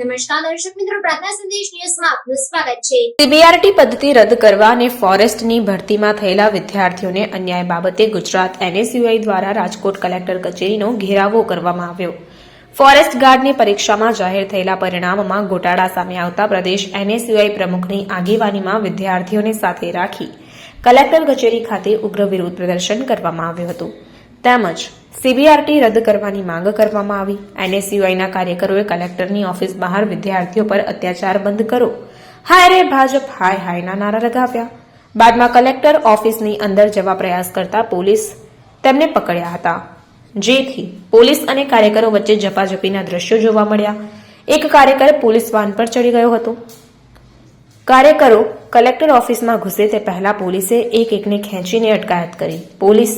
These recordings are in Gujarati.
નમસ્કાર દર્શક મિત્રો, પ્રાર્થના સંદેશ ન્યૂઝમાં આપનું સ્વાગત છે. સીબીઆરટી પદ્ધતિ રદ કરવા અને ફોરેસ્ટની ભરતીમાં થયેલા વિદ્યાર્થીઓને અન્યાય બાબતે ગુજરાત એનએસયુઆઈ દ્વારા રાજકોટ કલેક્ટર કચેરીનો ઘેરાવો કરવામાં આવ્યો. ફોરેસ્ટ ગાર્ડની પરીક્ષામાં જાહેર થયેલા પરિણામમાં ગોટાળા સામે આવતા પ્રદેશ એનએસયુઆઈ પ્રમુખની આગેવાનીમાં વિદ્યાર્થીઓને સાથે રાખી કલેક્ટર કચેરી ખાતે ઉગ્ર વિરોધ પ્રદર્શન કરવામાં આવ્યું હતું. તેમજ સીબીઆરટી રદ કરવાની માંગ કરવામાં આવી. એનએસયુઆઈના કાર્યકરોએ કલેક્ટરની ઓફિસ બહાર વિદ્યાર્થીઓ પર અત્યાચાર બંધ કરો. હાય રે ભાજપ હાય હાયના નારા લગાવ્યા. બાદમાં કલેક્ટર ઓફિસની અંદર જવા પ્રયાસ કરતા પોલીસ તેમને પકડ્યા હતા. જેથી પોલીસ અને કાર્યકરો વચ્ચે ઝપાઝપીના દ્રશ્યો જોવા મળ્યા. એક કાર્યકર પોલીસ વાન પર ચડી ગયો હતો. કાર્યકરો કલેક્ટર ઓફિસમાં ઘૂસે તે પહેલા પોલીસે એક એકને ખેંચીને અટકાયત કરી. પોલીસ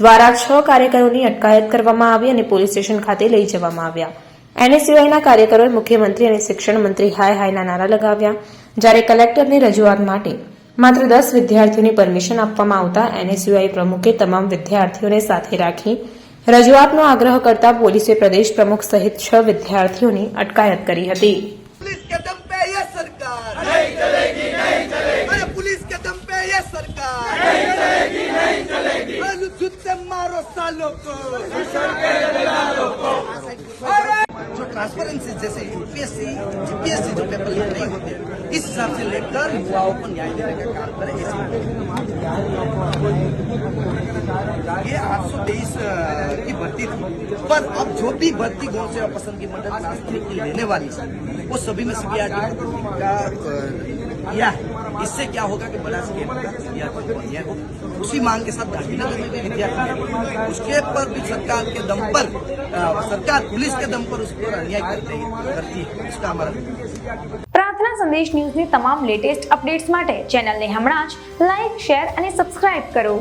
દ્વારા છ કાર્યકરોની અટકાયત કરવામાં આવી અને પોલીસ સ્ટેશન ખાતે લઈ જવામાં આવ્યા. એનએસયુઆઈના કાર્યકરોએ મુખ્યમંત્રી અને શિક્ષણ મંત્રી હાય હાયના નારા લગાવ્યા. જ્યારે કલેક્ટરની રજૂઆત માટે માત્ર દસ વિદ્યાર્થીઓની પરમિશન આપવામાં આવતા એનએસયુઆઈ પ્રમુખે તમામ વિદ્યાર્થીઓને સાથે રાખી રજૂઆતનો આગ્રહ કરતા પોલીસે પ્રદેશ પ્રમુખ સહિત છ વિદ્યાર્થીઓની અટકાયત કરી હતી. चलेगी अरे जूते मारो सालों को अरे जो ट्रांसपेरेंसी जैसे यूपीएससी जीपीएससी जो पेपर लीक नहीं होते इस हिसाब से लेकर युवाओं को न्याय देने का काम करे भर्ती थी पर अब जो भी भर्ती गौ सेवा पसंद की मंडल राष्ट्रीय की लेने वाली है वो सभी में सीबीआरटी का अ, या है। इससे क्या होगा कि बड़ा स्केल का सीबीआरटी को अन्याय हो उसी मांग के साथ गांधीनगर में भी विद्यार्थी हैं। उसके पर भी सरकार के दम पर अ, सरकार पुलिस के दम पर उस पर अन्याय करती है करती है उसका हमारा પ્રાર્થના સંદેશ ન્યૂઝની તમામ લેટેસ્ટ અપડેટ્સ માટે ચેનલને હમણાં જ લાઇક શેર અને સબસ્ક્રાઇબ કરો